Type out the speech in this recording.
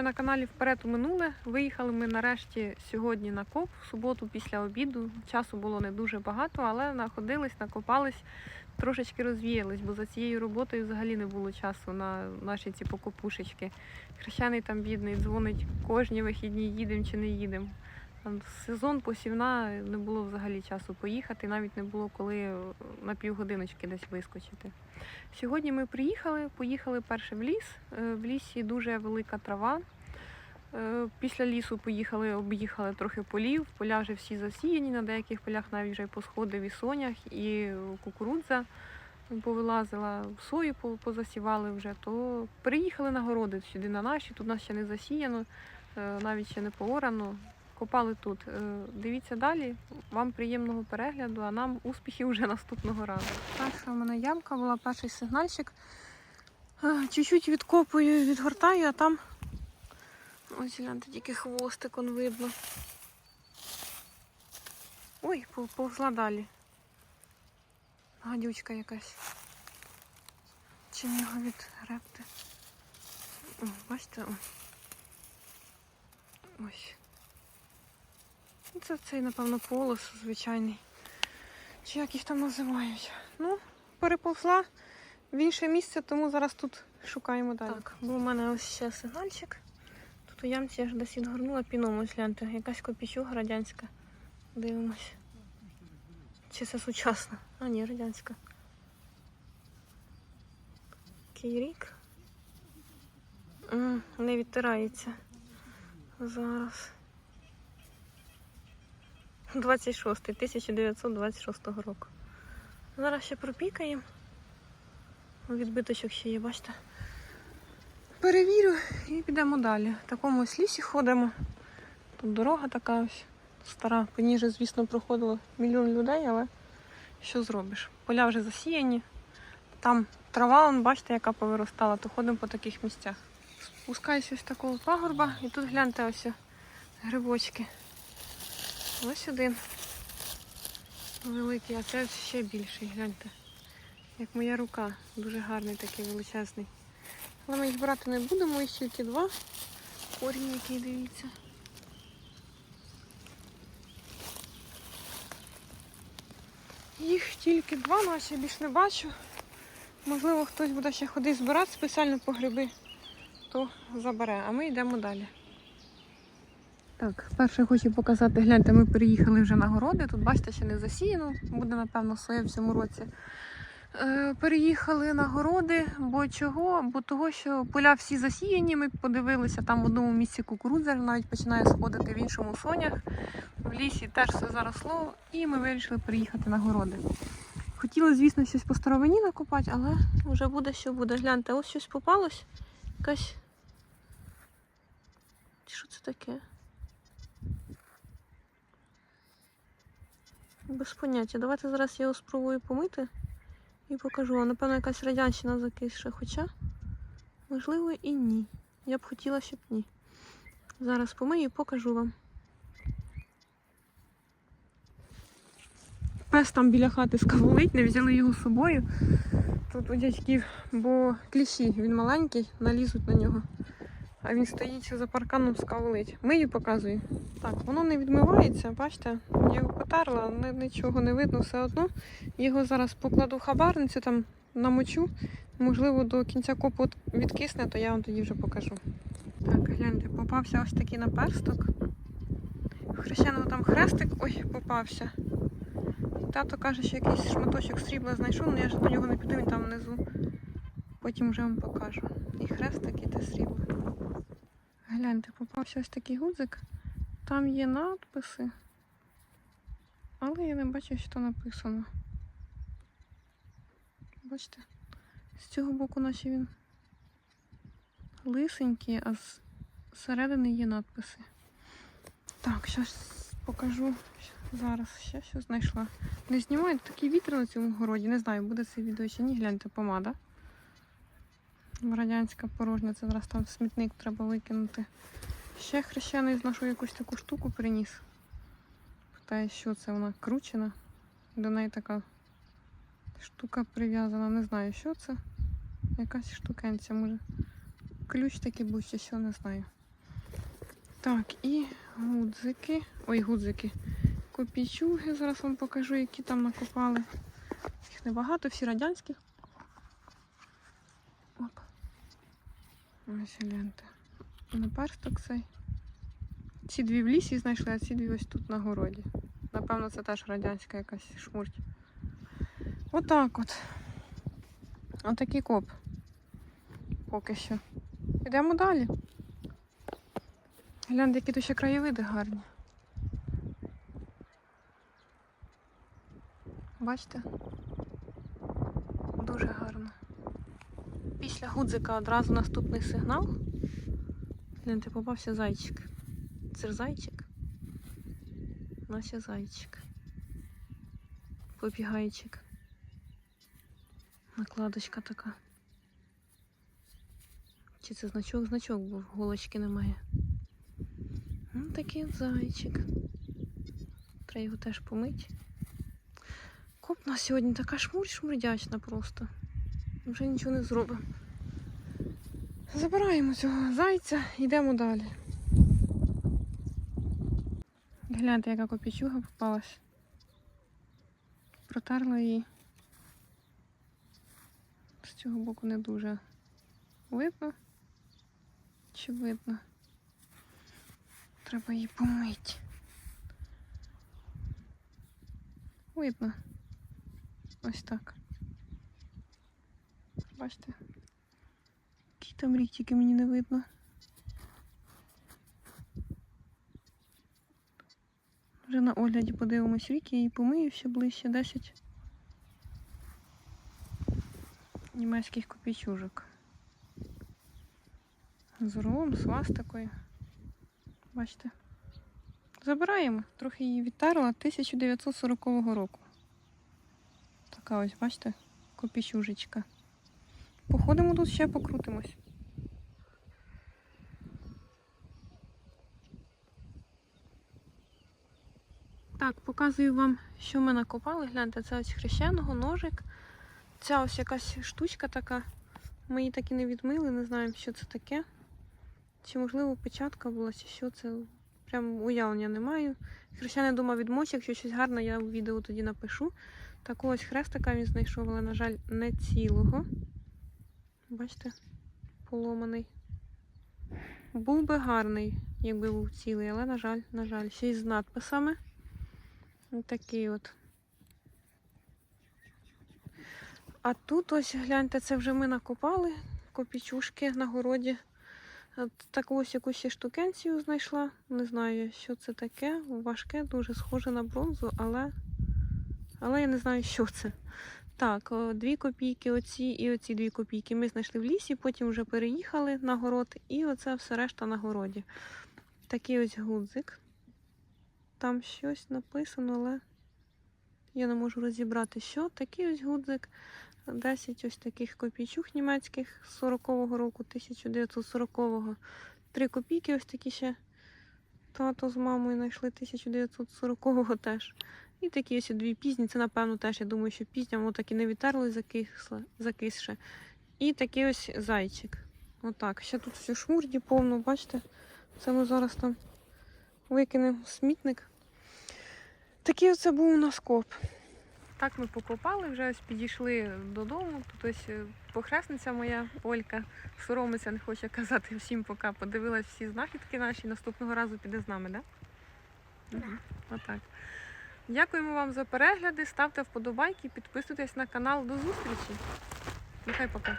Ви на каналі Вперед у минуле. Виїхали ми нарешті сьогодні на коп в суботу після обіду. Часу було не дуже багато, але находились, накопались, трошечки розвіялись, бо за цією роботою взагалі не було часу на наші ці покопушечки. Хрещений там бідний, дзвонить кожні вихідні, їдемо чи не їдемо. Сезон посівна не було взагалі часу поїхати, навіть не було коли на півгодиночки десь вискочити. Сьогодні ми приїхали, поїхали перше в ліс. Е, В лісі дуже велика трава. Е, Після лісу поїхали, об'їхали трохи полів. Поля вже всі засіяні, на деяких полях навіть вже посходив і сонях, і кукурудза повилазила, сою позасівали вже. То переїхали на городи сюди на наші, тут нас ще не засіяно, е, навіть ще не поорано. Копали тут. Е, Дивіться далі. Вам приємного перегляду, а нам успіхів вже наступного разу. Перша в мене ямка була, перший сигнальчик. Е, Чуть-чуть відкопую, відгортаю, а там ось гляньте, тільки хвостик он видно. Ой, повзла далі. Гадючка якась. Чим його відгребти? О, бачите? Ось. Ну, Це цей, напевно, полос звичайний. Чи як їх там називають. Ну, переповзла в інше місце, тому зараз тут шукаємо далі. Так, був у мене ось ще сигнальчик. Тут у ямці я ж десь відгорнула піном, ось гляньте, якась копійчуга радянська. Дивимось. Чи це сучасна? А, ні, радянська. Який рік? Не відтирається. Зараз. 26, 1926 року. Зараз ще пропікаємо. Відбиточок ще є, бачите. Перевірю і підемо далі. В такому ось лісі ходимо. Тут дорога така ось стара. По ній же, звісно, проходило мільйон людей, але що зробиш? Поля вже засіяні. Там трава, вон, бачите, яка повиростала, то ходимо по таких місцях. Спускаюся ось такого пагорба і тут гляньте ось грибочки. Ось один великий, а це ще більший, гляньте. Як моя рука, дуже гарний такий величезний. Але ми їх брати не будемо, їх тільки два. Корінь який, дивіться. Їх тільки два, ну, а ще більш не бачу. Можливо, хтось буде ще ходити збирати спеціально по гриби, то забере, а ми йдемо далі. Так, перше хочу показати, гляньте, ми переїхали вже на городи. Тут, бачите, ще не засіяно, буде, напевно, соя в цьому році. Е, переїхали на городи, бо чого? Бо того, що поля всі засіяні, ми подивилися, там в одному місці кукурудза навіть починає сходити, в іншому сонях. В лісі теж все заросло, і ми вирішили переїхати на городи. Хотіли, звісно, щось по старовині накопати, але вже буде, що буде. Гляньте, ось щось попалось. Якась. Що це таке? Без поняття. Давайте зараз я його спробую помити і покажу вам. Напевно, якась радянщина закисша, хоча, можливо, і ні. Я б хотіла, щоб ні. Зараз помию і покажу вам. Пес там біля хати скавулить, не взяли його з собою. Тут у дядьків, бо кліщі, він маленький, налізуть на нього. А він стоїть за парканом скавулить. Мию показую. Так, воно не відмивається, бачите, я його потерла, нічого не видно все одно. Його зараз покладу в хабарницю, там намочу. Можливо, до кінця копу відкисне, то я вам тоді вже покажу. Так, гляньте, попався ось такий наперсток. Хрещеного там хрестик, ой, попався. Тато каже, що якийсь шматочок срібла знайшов, але я ж до нього не піду, він там внизу. Потім вже вам покажу. І хрестик, і те срібло. Гляньте, попався ось такий гудзик. Там є надписи. Але я не бачу, що написано. Бачите? З цього боку наче він лисенький, а з середини є надписи. Так, зараз покажу. Зараз ще що знайшла. Не знімаю такий вітер на цьому городі. Не знаю, буде це відео чи ні. Гляньте, помада. Радянська порожня, це зараз там смітник треба викинути. Ще хрещений знайшов якусь таку штуку приніс. Питає, що це вона кручена. До неї така штука прив'язана. Не знаю, що це. Якась штукенця може ключ такий був, чи що не знаю. Так, і гудзики. Ой, гудзики. Копійчуги. Зараз вам покажу, які там накопали. Їх небагато, всі радянські. Оп. Ось гляньте. Наперсток цей. Ці дві в лісі знайшли, а ці дві ось тут на городі. Напевно, це теж радянська якась шмурть. Отак от. Отакий коп. Поки що. Йдемо далі. Гляньте, які тут ще краєвиди гарні. Бачите? Дуже гарно. Після гудзика одразу наступний сигнал. Гляньте, попався зайчик. Це ж зайчик. Наче зайчик. Побігайчик. Накладочка така. Чи це значок? Значок був, голочки немає. Ну, такий зайчик. Треба його теж помити. Коп у нас сьогодні така шмурь шмурдячна просто. Вже нічого не зробимо. Забираємо цього зайця, йдемо далі. Гляньте, яка копійчуга попалась. Протерла її. З цього боку не дуже видно. Чи видно? Треба її помити. Видно. Ось так. Бачите? Там рік, тільки мені не видно. Вже на огляді подивимось рік, я її помию ще ближче 10 німецьких копійчужок. З орлом, свастикою. Бачите? Забираємо. Трохи її відтерла 1940 року. Така ось, бачите, копійчужечка. Походимо тут ще покрутимось. Так, показую вам, що ми накопали. Гляньте, це ось хрещеного, ножик. Ця ось якась штучка така. Ми її так і не відмили, не знаємо, що це таке. Чи, можливо, печатка була, чи що це. Прям уявлення не маю. Хрещений дома відмочу, якщо щось гарне, я в відео тоді напишу. Такого ось хрестика він знайшов, але, на жаль, не цілого. Бачите, поломаний. Був би гарний, якби був цілий, але, на жаль, на жаль, ще й з надписами. Ось такий от. А тут ось гляньте, це вже ми накопали копічушки на городі. Таку ось якусь штукенцію знайшла. Не знаю, що це таке. Важке, дуже схоже на бронзу, але, але я не знаю, що це. Так, дві копійки, оці і оці дві копійки ми знайшли в лісі, потім вже переїхали на город, і оце все решта на городі. Такий ось гудзик. Там щось написано, але я не можу розібрати, що. Такий ось гудзик. 10 ось таких копійчук німецьких з 40-го року, 1940-го. Три копійки ось такі ще тато з мамою знайшли 1940-го теж. І такі ось дві пізні, це напевно теж, я думаю, що пізня, воно так і не відтерли, закисле, закисше. І такий ось зайчик. Отак. Ще тут все шмурді повно, бачите? Це ми зараз там викинемо смітник. Такий оце був у нас коп. Так ми покопали, вже ось підійшли додому. Тут ось е, похресниця моя Олька соромиться, не хоче казати всім пока. Подивилась всі знахідки наші. Наступного разу піде з нами, так? Да? Отак. Дякуємо вам за перегляди. Ставте вподобайки, підписуйтесь на канал. До зустрічі. Нехай пока.